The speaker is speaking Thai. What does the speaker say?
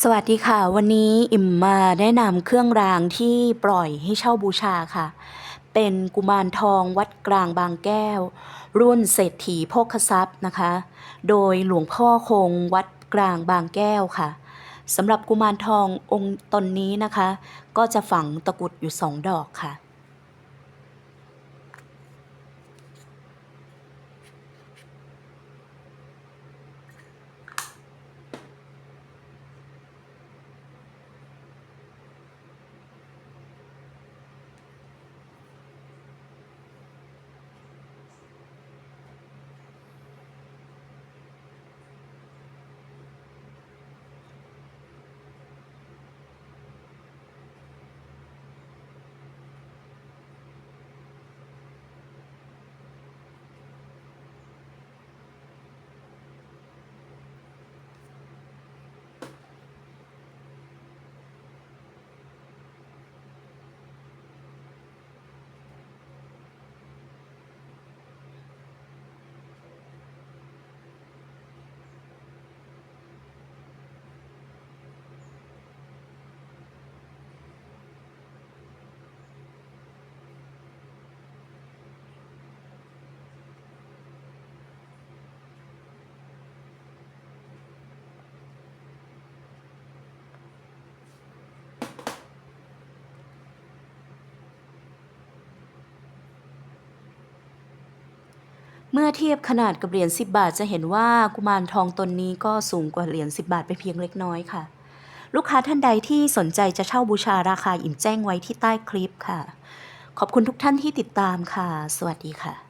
สวัสดีค่ะ วันนี้อิ่มมาแนะนำเครื่องรางที่ปล่อยให้เช่าบูชาค่ะ เป็นกุมารทองวัดกลางบางแก้ว รุ่นเศรษฐีโภคทรัพย์นะคะ โดยหลวงพ่อคงวัดกลางบางแก้วค่ะสำหรับกุมารทององค์ตนนี้นะคะ ก็จะฝังตะกรุดอยู่สองดอกค่ะ เมื่อเทียบขนาดกับเหรียญ10 บาทจะเห็นว่ากุมารทองตนนี้ก็สูงกว่าเหรียญ10 บาทไปเพียงเล็กน้อยค่ะ ลูกค้าท่านใดที่สนใจจะเช่าบูชาราคาอิ่มแจ้งไว้ที่ใต้คลิปค่ะ ขอบคุณทุกท่านที่ติดตามค่ะ สวัสดีค่ะ